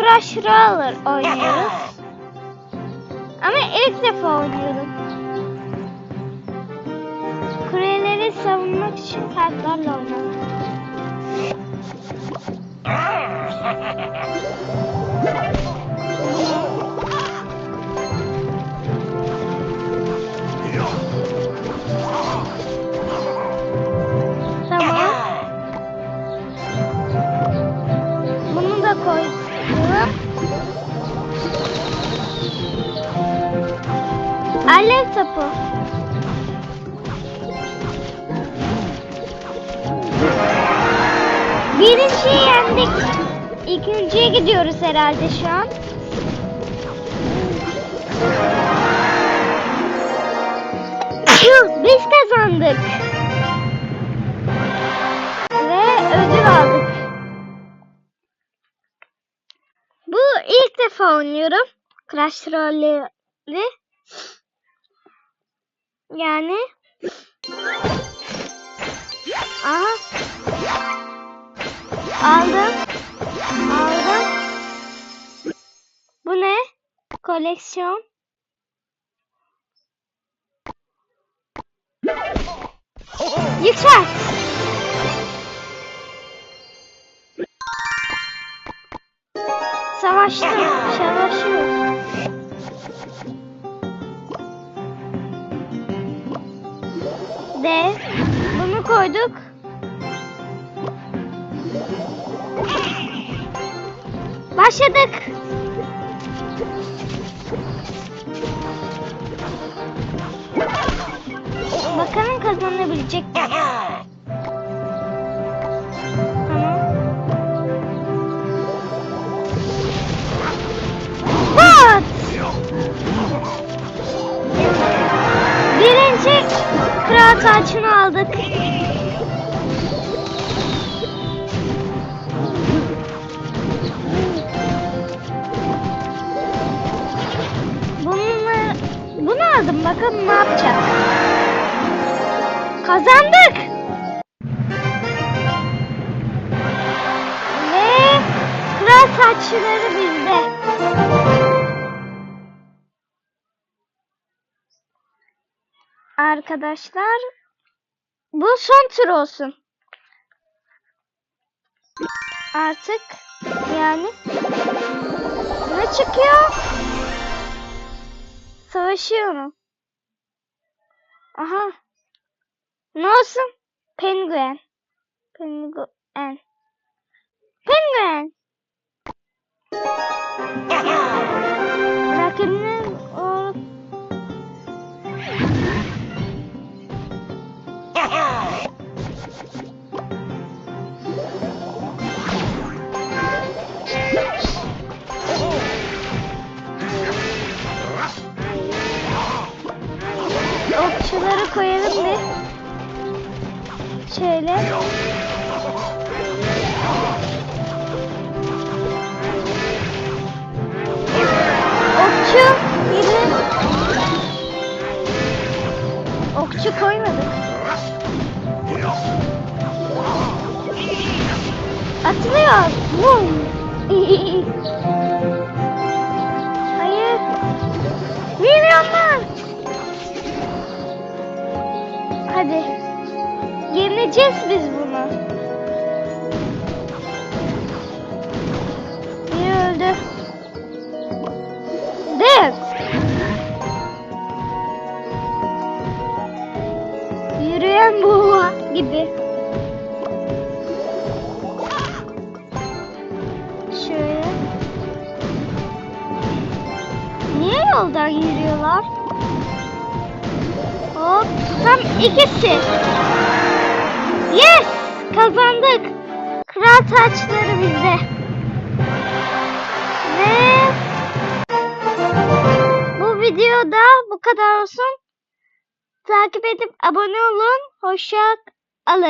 Crash Roller oynuyoruz. Ama ilk defa oynuyorum. Kuleleri savunmak için kartlarla oynadım. Alev topu. Birinciyi yendik. İkinciye gidiyoruz herhalde şu an. Biz kazandık. Ve ödül aldık. Bu ilk defa oynuyorum. Crash Royale'i. Yani Aha. Aldım. Aldım. Bu ne? Koleksiyon. Yüksel. Savaştım. Savaşıyoruz. De bunu koyduk. Başladık. Bakalım kazanabilecek mi? kral tacını aldık. Bununla, bunu aldım bakalım ne yapacak. Kazandık. Ve kral saçları bizde. Arkadaşlar bu son tur olsun. Artık yani ne çıkıyor? Savaşıyor mu? Aha. Ne olsun? Penguen. Penguen. Penguen. Rakibinin okçuları koyalım bir. Şöyle. Okçu yürü. Okçu koymadık. Atılıyor. Vum. Yeneceğiz biz bunu. Biri öldü. Dev. Yürüyen boğa gibi. Şöyle. Niye yoldan yürüyorlar? Hop. Tam ikisi. Yes! Kazandık. Kral taçları bizde. Ve bu videoda bu kadar olsun. Takip edip abone olun. Hoşça kalın.